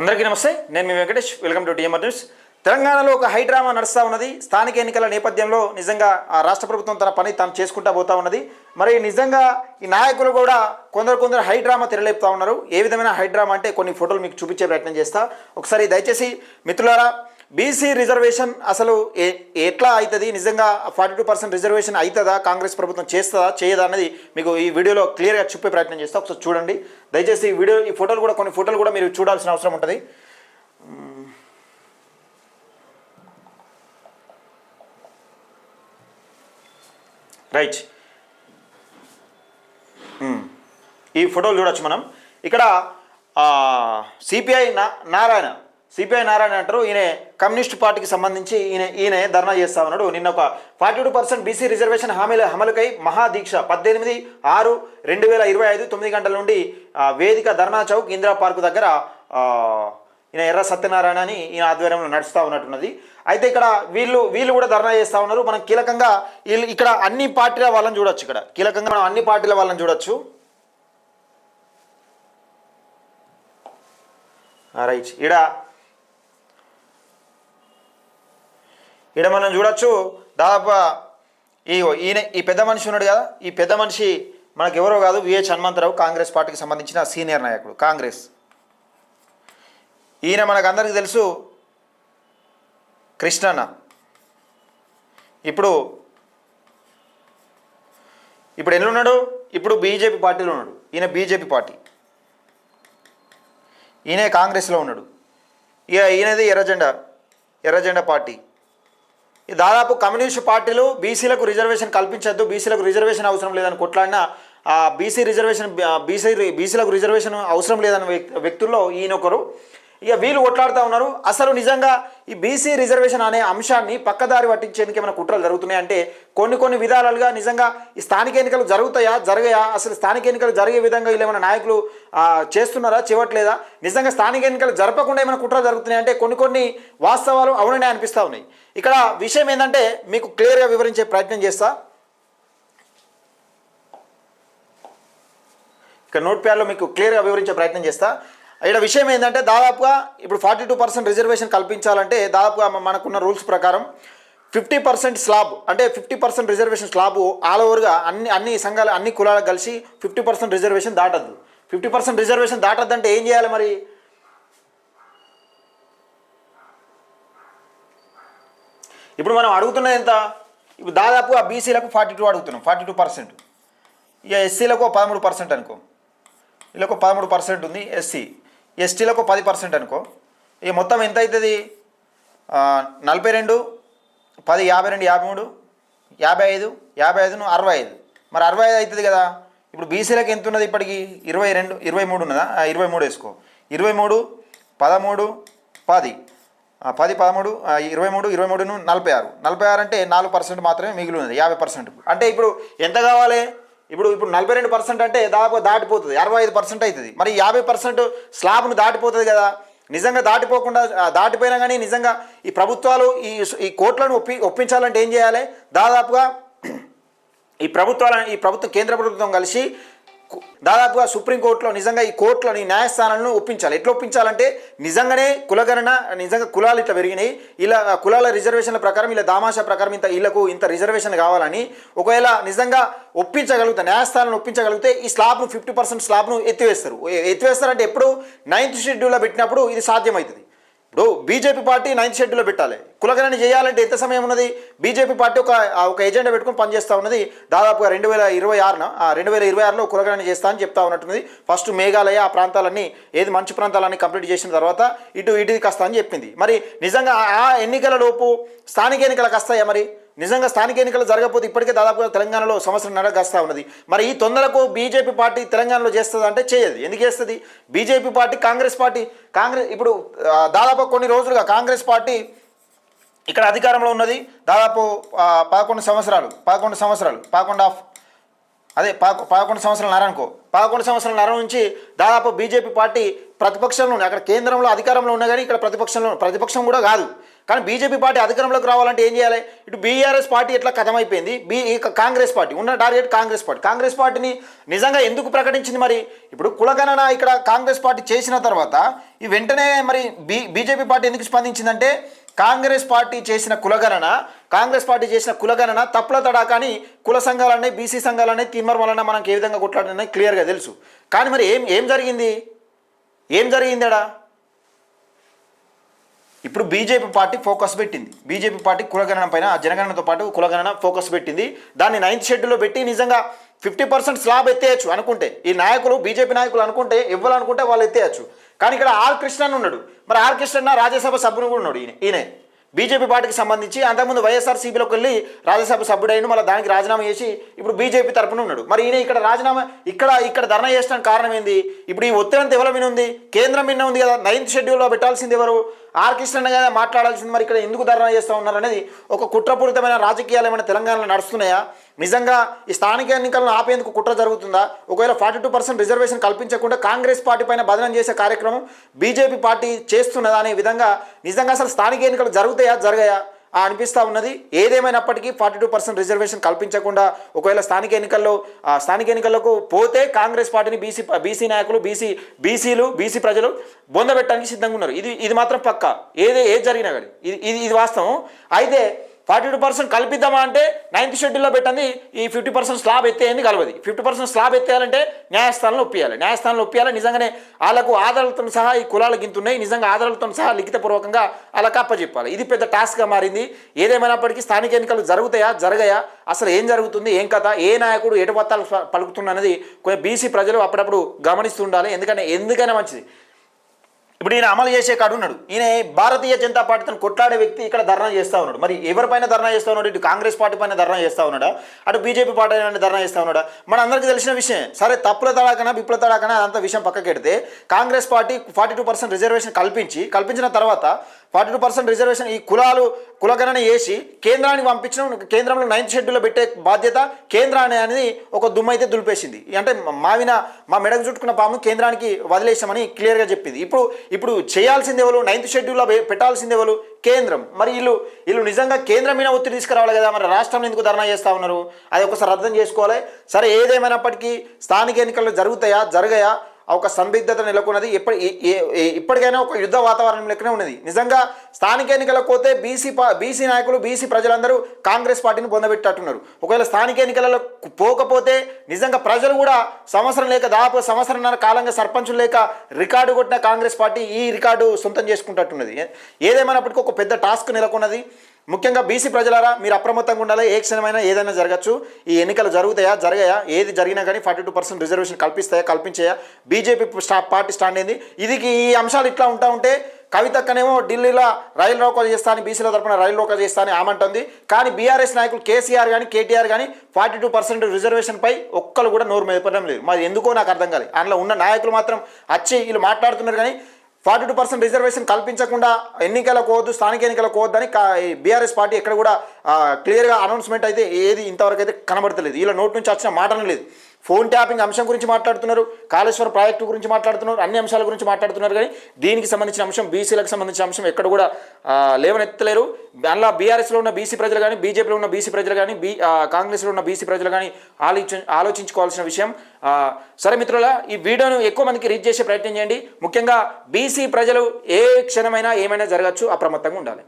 అందరికీ నమస్తే నేను మీ Venkatesh welcome to TMR news. తెలంగాణలో ఒక హై డ్రామా నడుస్తూ ఉన్నది. స్థానిక ఎన్నికల నేపథ్యంలో నిజంగా ఆ రాష్ట్ర ప్రభుత్వం తన పని తాను చేసుకుంటా పోతా ఉన్నది. మరి నిజంగా ఈ నాయకులు కూడా కొందరు కొందరు హై డ్రామా తెరలేపుతా ఉన్నారు. ఏ విధమైన హై డ్రామా అంటే కొన్ని ఫోటోలు మీకు చూపించే ప్రయత్నం చేస్తా. ఒకసారి దయచేసి మిత్రులారా బీసీ రిజర్వేషన్ అసలు ఏ ఎట్లా అవుతుంది నిజంగా ఫార్టీ టూ పర్సెంట్ రిజర్వేషన్ అవుతుందా కాంగ్రెస్ ప్రభుత్వం చేస్తుందా? చేయదా అనేది మీకు ఈ వీడియోలో క్లియర్గా చెప్పే ప్రయత్నం చేస్తా. ఒకసారి చూడండి. దయచేసి ఈ వీడియో ఈ ఫోటోలు కూడా కొన్ని ఫోటోలు కూడా మీరు చూడాల్సిన అవసరం ఉంటుంది. రైట్. ఈ ఫోటోలు చూడొచ్చు మనం. ఇక్కడ సిపిఐ నారాయణ. సిపిఐ నారాయణ అంటారు. ఈయన కమ్యూనిస్ట్ పార్టీకి సంబంధించి ఈయన ఈయన ధర్నా చేస్తా ఉన్నాడు నిన్న ఒక forty two percent BC reservation హామీల అమలుకై మహాదీక్ష. పద్దెనిమిది ఆరు రెండు వేల ఇరవై ఐదు తొమ్మిది గంటల నుండి వేదిక ధర్నా చౌక్ ఇందిరా పార్కు దగ్గర ఈయన ఎర్ర సత్యనారాయణ అని ఈయన ఆధ్వర్యంలో నడుస్తూ ఉన్నట్టున్నది. అయితే ఇక్కడ వీళ్ళు వీళ్ళు కూడా ధర్నా చేస్తూ ఉన్నారు. మనం కీలకంగా వీళ్ళు ఇక్కడ అన్ని పార్టీల వాళ్ళని చూడొచ్చు ఇక్కడ. కీలకంగా మనం అన్ని పార్టీల వాళ్ళని చూడొచ్చు. రైట్. ఈడ ఇక్కడ మనం చూడొచ్చు దాదాపు ఈ ఈయన ఈ పెద్ద మనిషి ఉన్నాడు కదా ఈ పెద్ద మనిషి మనకు ఎవరో కాదు విహెచ్ హనుమంతరావు కాంగ్రెస్ పార్టీకి సంబంధించిన సీనియర్ నాయకుడు కాంగ్రెస్. ఈయన మనకు అందరికీ తెలుసు కృష్ణన్న. ఇప్పుడు ఇప్పుడు ఎన్ని ఉన్నాడు ఇప్పుడు బీజేపీ పార్టీలో ఉన్నాడు. ఈయన బీజేపీ పార్టీ. ఈయన కాంగ్రెస్లో ఉన్నాడు. ఇక ఈయనది ఎర్రజెండా ఎర్రజెండా పార్టీ. దాదాపు కమ్యూనిస్ట్ పార్టీలు బీసీలకు రిజర్వేషన్ కల్పించద్దు బీసీలకు రిజర్వేషన్ అవసరం లేదని కొట్లాడిన బీసీ రిజర్వేషన్ బీసీ బీసీలకు రిజర్వేషన్ అవసరం లేదన్న వ్యక్తుల్లో ఈయన ఒకరు ఇక వీళ్ళు కొట్లాడుతూ ఉన్నారు. అసలు నిజంగా ఈ బీసీ రిజర్వేషన్ అనే అంశాన్ని పక్కదారి పట్టించేందుకు ఏమైనా కుట్రలు జరుగుతున్నాయి? అంటే కొన్ని కొన్ని విధాలుగా నిజంగా ఈ స్థానిక ఎన్నికలు జరుగుతాయా? జరగయా? అసలు స్థానిక ఎన్నికలు జరిగే విధంగా వీళ్ళు ఏమైనా నాయకులు చేస్తున్నారా? చేయట్లేదా నిజంగా స్థానిక ఎన్నికలు జరపకుండా ఏమైనా కుట్రలు జరుగుతున్నాయి? అంటే కొన్ని కొన్ని వాస్తవాలు అవుననే అనిపిస్తూ ఉన్నాయి. ఇక్కడ విషయం ఏంటంటే మీకు క్లియర్గా వివరించే ప్రయత్నం చేస్తా. ఇక్కడ నోట్ ప్యాడ్లో మీకు క్లియర్గా వివరించే ప్రయత్నం చేస్తా. ఇక్కడ విషయం ఏంటంటే దాదాపుగా ఇప్పుడు ఫార్టీ టూ పర్సెంట్ రిజర్వేషన్ కల్పించాలంటే దాదాపుగా మనకున్న రూల్స్ ప్రకారం ఫిఫ్టీ పర్సెంట్ స్లాబ్ అంటే fifty percent reservation slab all ఓవర్గా అన్ని అన్ని సంఘాలు అన్ని కులాలకు కలిసి ఫిఫ్టీ పర్సెంట్ రిజర్వేషన్ దాటద్దు. ఫిఫ్టీ పర్సెంట్ రిజర్వేషన్ దాటద్దంటే ఏం చేయాలి మరి? ఇప్పుడు మనం అడుగుతున్నది ఎంత? ఇప్పుడు దాదాపుగా బీసీలకు ఫార్టీ టూ అడుగుతున్నాం ఫార్టీ టూ పర్సెంట్. ఇక ఎస్సీలకు పదమూడు పర్సెంట్ అనుకో. వీళ్ళకు పదమూడు పర్సెంట్ ఉంది ఎస్సీ. ఎస్టీలకు పది పర్సెంట్ అనుకో. ఇక మొత్తం ఎంత అవుతుంది నలభై రెండు పది యాభై రెండు యాభై మూడు యాభై ఐదు యాభై ఐదును అరవై ఐదు. మరి అరవై ఐదు అవుతుంది కదా. ఇప్పుడు బీసీలకు ఎంత ఉన్నది ఇప్పటికి? ఇరవై రెండు ఇరవై మూడు ఉన్నదా? ఇరవై మూడు వేసుకో. ఇరవై మూడు పదమూడు పది. పది పదమూడు ఇరవై మూడు ఇరవై మూడును నలభై ఆరు. నలభై ఆరు అంటే నాలుగు పర్సెంట్ మాత్రమే మిగిలి ఉన్నది యాభై పర్సెంట్ అంటే ఇప్పుడు ఎంత కావాలి? ఇప్పుడు ఇప్పుడు నలభై రెండు పర్సెంట్ అంటే దాదాపు దాటిపోతుంది అరవై ఐదు పర్సెంట్ అవుతుంది మరి యాభై పర్సెంట్ స్లాబ్ను దాటిపోతుంది కదా. నిజంగా దాటిపోకుండా దాటిపోయినా కానీ నిజంగా ఈ ప్రభుత్వాలు ఈ ఈ కోట్లను ఒప్పి ఒప్పించాలంటే ఏం చేయాలి? దాదాపుగా ఈ ప్రభుత్వాల ఈ ప్రభుత్వం కేంద్ర ప్రభుత్వం కలిసి దాదాపుగా సుప్రీంకోర్టులో నిజంగా ఈ కోర్టులను ఈ న్యాయస్థానాలను ఒప్పించాలి. ఎట్లా ఒప్పించాలంటే నిజంగానే కులగణన నిజంగా కులాలు ఇట్లా పెరిగినాయి. ఇలా కులాల రిజర్వేషన్ల ప్రకారం ఇలా దామాషా ప్రకారం ఇంత వీళ్ళకు ఇంత రిజర్వేషన్ కావాలని ఒకవేళ నిజంగా ఒప్పించగలిగితే న్యాయస్థానాలను ఒప్పించగలిగితే ఈ స్లాబ్ను ఫిఫ్టీ పర్సెంట్ స్లాబ్ను ఎత్తివేస్తారు. ఎత్తివేస్తారంటే ఎప్పుడు నైన్త్ షెడ్యూల్లో పెట్టినప్పుడు ఇది సాధ్యమవుతుంది. ఇప్పుడు బీజేపీ పార్టీ నైన్త్ షెడ్యూల్లో పెట్టాలి. కులగణన చేయాలంటే ఎంత సమయం ఉన్నది? బీజేపీ పార్టీ ఒక ఒక ఎజెండా పెట్టుకుని పనిచేస్తూ ఉన్నది. దాదాపుగా రెండు వేల ఇరవై ఆరున రెండు వేల ఇరవై ఆరులో కులగణన చేస్తా అని చెప్తా ఉన్నట్టున్నది ఫస్ట్ మేఘాలయ ఆ ప్రాంతాలన్నీ ఏది మంచి ప్రాంతాలన్నీ కంప్లీట్ చేసిన తర్వాత ఇటు ఇటుది కాస్త అని చెప్పింది. మరి నిజంగా ఆ- ఆ ఎన్నికల లోపు స్థానిక ఎన్నికలకు వస్తాయా మరి? నిజంగా స్థానిక ఎన్నికలు జరగకపోతే ఇప్పటికే దాదాపుగా తెలంగాణలో సంవత్సరం నడగస్తా ఉన్నది. మరి ఈ తొందరకు బీజేపీ పార్టీ తెలంగాణలో చేస్తుంది అంటే చేయదు. ఎందుకు చేస్తుంది? BJP party Congress party Congress ఇప్పుడు దాదాపు కొన్ని రోజులుగా కాంగ్రెస్ పార్టీ ఇక్కడ అధికారంలో ఉన్నది. దాదాపు పదకొండు సంవత్సరాలు పదకొండు సంవత్సరాలు పదకొండు ఆఫ్ అదే పా పదకొండు సంవత్సరాల నరనుకో పదకొండు సంవత్సరాల నర నుంచి దాదాపు బీజేపీ పార్టీ ప్రతిపక్షంలో అక్కడ కేంద్రంలో అధికారంలో ఉన్నా కానీ ఇక్కడ ప్రతిపక్షంలో ప్రతిపక్షం కూడా కాదు. కానీ బీజేపీ పార్టీ అధికారంలోకి రావాలంటే ఏం చేయాలి? ఇటు బీఆర్ఎస్ పార్టీ ఎట్లా కథమైపోయింది? బీ కాంగ్రెస్ పార్టీ ఉన్న టార్గెట్ కాంగ్రెస్ పార్టీ. కాంగ్రెస్ పార్టీని నిజంగా ఎందుకు ప్రకటించింది మరి? ఇప్పుడు కులగణన ఇక్కడ కాంగ్రెస్ పార్టీ చేసిన తర్వాత ఈ వెంటనే మరి బీ బీజేపీ పార్టీ ఎందుకు స్పందించిందంటే కాంగ్రెస్ పార్టీ చేసిన కులగణన కాంగ్రెస్ పార్టీ చేసిన కులగణన తప్పుల తడాకాని కుల సంఘాలనే బీసీ సంఘాలనే తిమ్మర్ వలన మనకి ఏ విధంగా కొట్లాడినాయి క్లియర్గా తెలుసు. కానీ మరి ఏం ఏం జరిగింది? ఏం జరిగిందడా ఇప్పుడు బీజేపీ పార్టీ ఫోకస్ పెట్టింది. బీజేపీ పార్టీ కులగణన పైన జనగణనతో పాటు కులగణన ఫోకస్ పెట్టింది. దాన్ని నైన్త్ షెడ్యూల్లో పెట్టి నిజంగా ఫిఫ్టీ పర్సెంట్ స్లాబ్ ఎత్తేయచ్చు అనుకుంటే ఈ నాయకులు బీజేపీ నాయకులు అనుకుంటే ఇవ్వాలనుకుంటే వాళ్ళు ఎత్తేయచ్చు. కానీ ఇక్కడ ఆర్ కృష్ణన్ ఉన్నాడు. మరి ఆర్ కృష్ణన్న రాజ్యసభ సభ్యుడు కూడా ఉన్నాడు ఈయన ఈయనే. బీజేపీ పార్టీకి సంబంధించి అంతకుముందు వైఎస్ఆర్సీపీలోకి వెళ్ళి రాజ్యసభ సభ్యుడైన మళ్ళీ దానికి రాజీనామా చేసి ఇప్పుడు బీజేపీ తరఫున ఉన్నాడు. మరి ఈయన ఇక్కడ రాజీనామా ఇక్కడ ఇక్కడ ధర్నా చేసడానికి కారణం ఏంది? ఇప్పుడు ఈ ఒత్తిడి అంతా ఎవరి మీద ఉంది? కేంద్రం మీద ఉంది కదా. నైన్త్ షెడ్యూల్లో పెట్టాల్సింది ఎవరు? ఆర్ కృష్ణ కదా మాట్లాడాల్సింది మరి ఇక్కడ ఎందుకు ధర్నా చేస్తూ ఉన్నారు అనేది ఒక కుట్రపూరితమైన రాజకీయాలు ఏమైనా తెలంగాణలో నడుస్తున్నాయా? నిజంగా ఈ స్థానిక ఎన్నికలను ఆపేందుకు కుట్ర జరుగుతుందా? ఒకవేళ ఫార్టీ టూ పర్సెంట్ రిజర్వేషన్ కల్పించకుండా కాంగ్రెస్ పార్టీ పైన బదనం చేసే కార్యక్రమం బీజేపీ పార్టీ చేస్తున్నదా అనే విధంగా నిజంగా అసలు స్థానిక ఎన్నికలు జరుగుతాయా? జరగాయా? అనిపిస్తూ ఉన్నది. ఏదేమైనప్పటికీ ఫార్టీ టూ పర్సెంట్ రిజర్వేషన్ కల్పించకుండా ఒకవేళ స్థానిక ఎన్నికల్లో స్థానిక ఎన్నికలకు పోతే కాంగ్రెస్ పార్టీని బీసీ బీసీ నాయకులు బీసీ బీసీలు బీసీ ప్రజలు బొందబెట్టడానికి సిద్ధంగా ఉన్నారు. ఇది ఇది మాత్రం పక్క. ఏది ఏది జరిగినా కానీ. ఇది ఇది ఇది వాస్తవం. అయితే ఫార్టీ టూ పర్సెంట్ కల్పిద్దామా అంటే నైన్త్ షెడ్యూల్లో పెట్టింది ఈ ఫిఫ్టీ పర్సెంట్ స్లాబ్ ఎత్తేయండి కలవది. ఫిఫ్టీ పర్సెంట్ స్లాబ్ ఎత్తేయాలంటే న్యాయస్థానంలో ఒప్పియాలి. న్యాయస్థానంలో ఒప్పియాలి. నిజంగానే వాళ్ళకు ఆధారాలతో సహా ఈ కులాలకు గింతున్నాయి. నిజంగా ఆధారాలతో సహా లిఖితపూర్వకంగా వాళ్ళకి అప్పచెప్పాలి ఇది పెద్ద టాస్క్గా మారింది. ఏదేమైనప్పటికీ స్థానిక ఎన్నికలు జరుగుతాయా? జరగయా? అసలు ఏం జరుగుతుంది? ఏం కథ? ఏ నాయకుడు ఎటు పత్తాలు పలుకుతున్నా కొంచెం బీసీ ప్రజలు అప్పుడప్పుడు గమనిస్తుండాలి ఎందుకంటే ఎందుకైనా మంచిది. ఇప్పుడు ఈయన అమలు చేసే కాడు ఉన్నాడు. ఈయన భారతీయ జనతా పార్టీతో కొట్లాడే వ్యక్తి ఇక్కడ ధర్నా చేస్తూ ఉన్నాడు. మరి ఎవరిపైన ధర్నా చేస్తూ ఉన్నాడు? ఇటు కాంగ్రెస్ పార్టీ పైన ధర్నా చేస్తూ ఉన్నాడా? అటు బీజేపీ పార్టీ పైన ధర్నా చేస్తూ ఉన్నాడా? మన అందరికీ తెలిసిన విషయం సరే తప్పుల తడాకనా బిప్పుల తడాకనా? అదంతా విషయం పక్కకెడితే Congress party forty two percent reservation కల్పించి కల్పించిన తర్వాత ఫార్టీ టూ పర్సెంట్ రిజర్వేషన్ ఈ కులాలు కులగణన వేసి కేంద్రానికి పంపించడం కేంద్రంలో నైన్త్ షెడ్యూల్లో పెట్టే బాధ్యత కేంద్రాన్ని అనేది ఒక దుమ్మైతే దులిపేసింది. అంటే మావిన మా మెడకు చుట్టుకున్న పాము కేంద్రానికి వదిలేసామని క్లియర్గా చెప్పింది. ఇప్పుడు ఇప్పుడు చేయాల్సింది ఎవరు? నైన్త్ షెడ్యూల్లో పెట్టాల్సింది ఎవరు? కేంద్రం. మరి వీళ్ళు వీళ్ళు నిజంగా కేంద్రం మీద ఒత్తిడి తీసుకురావాలి కదా? మరి రాష్ట్రం ఎందుకు ధర్నా చేస్తూ ఉన్నారు? అది ఒకసారి అర్థం చేసుకోవాలి. సరే ఏదేమైనప్పటికీ స్థానిక ఎన్నికలు జరుగుతాయా? జరగయా? ఒక సందిగ్ధత నెలకొన్నది. ఎప్పటి ఏ- ఇప్పటికైనా ఒక యుద్ధ వాతావరణం లెక్కనే ఉన్నది. నిజంగా స్థానిక ఎన్నికలకు పోతే బీసీ బీసీ నాయకులు బీసీ ప్రజలందరూ కాంగ్రెస్ పార్టీని పొందబెట్టట్టున్నారు ఒకవేళ స్థానిక ఎన్నికలలో పోకపోతే నిజంగా ప్రజలు కూడా సంవత్సరం లేక దాదాపు సంవత్సరంన్నర కాలంగా సర్పంచులు లేక రికార్డు కొట్టిన కాంగ్రెస్ పార్టీ ఈ రికార్డు సొంతం చేసుకుంటట్టున్నది. ఏదేమైనప్పటికీ ఒక పెద్ద టాస్క్ నెలకొన్నది. ముఖ్యంగా బీసీ ప్రజలారా మీరు అప్రమత్తంగా ఉండాలి? ఏ క్షణమైనా ఏదైనా జరగచ్చు. ఈ ఎన్నికలు జరుగుతాయా? జరగాయా? ఏది జరిగినా కానీ ఫార్టీ టూ పర్సెంట్ రిజర్వేషన్ కల్పిస్తాయా? కల్పించాయా? బీజేపీ స్టా పార్టీ స్టాండ్ ఏంది? ఇది ఈ అంశాలు ఇట్లా ఉంటా ఉంటే కవితక్కనేమో ఢిల్లీలో రైలు రోకో చేస్తాను బీసీల తరపున రైలు రోకో చేస్తాను ఏమంటుంది ఆమంటుంది. కానీ బీఆర్ఎస్ నాయకులు కేసీఆర్ కానీ కేటీఆర్ కానీ ఫార్టీ టూ పర్సెంట్ రిజర్వేషన్పై ఒక్కరు కూడా నోరు మెదపడం లేదు. మరి ఎందుకో నాకు అర్థం కాలేదు అందులో ఉన్న నాయకులు మాత్రం వచ్చి వీళ్ళు మాట్లాడుతున్నారు కానీ ఫార్టీ టూ పర్సెంట్ రిజర్వేషన్ కల్పించకుండా ఎన్నికలకు పోవద్దు స్థానిక ఎన్నికలకు పోవద్దని బీఆర్ఎస్ పార్టీ ఎక్కడ కూడా క్లియర్గా అనౌన్స్మెంట్ అయితే ఏది ఇంతవరకు అయితే కనబడతలేదు. ఇలా నోట్ నుంచి వచ్చిన మాటనే లేదు. ఫోన్ ట్యాపింగ్ అంశం గురించి మాట్లాడుతున్నారు కాళేశ్వరం ప్రాజెక్టు గురించి మాట్లాడుతున్నారు అన్ని అంశాల గురించి మాట్లాడుతున్నారు కానీ దీనికి సంబంధించిన అంశం బీసీలకు సంబంధించిన అంశం ఎక్కడ కూడా లేవనెత్తలేరు. అలా బీఆర్ఎస్లో ఉన్న బీసీ ప్రజలు కానీ బీజేపీలో ఉన్న బీసీ ప్రజలు కానీ బీ కాంగ్రెస్లో ఉన్న బీసీ ప్రజలు కానీ ఆలోచి ఆలోచించుకోవాల్సిన విషయం. సరే మిత్రుల ఈ వీడియోను ఎక్కువ మందికి రీచ్ చేసే ప్రయత్నం చేయండి. ముఖ్యంగా బీసీ ప్రజలు ఏ క్షణమైనా ఏమైనా జరగచ్చు అప్రమత్తంగా ఉండాలి.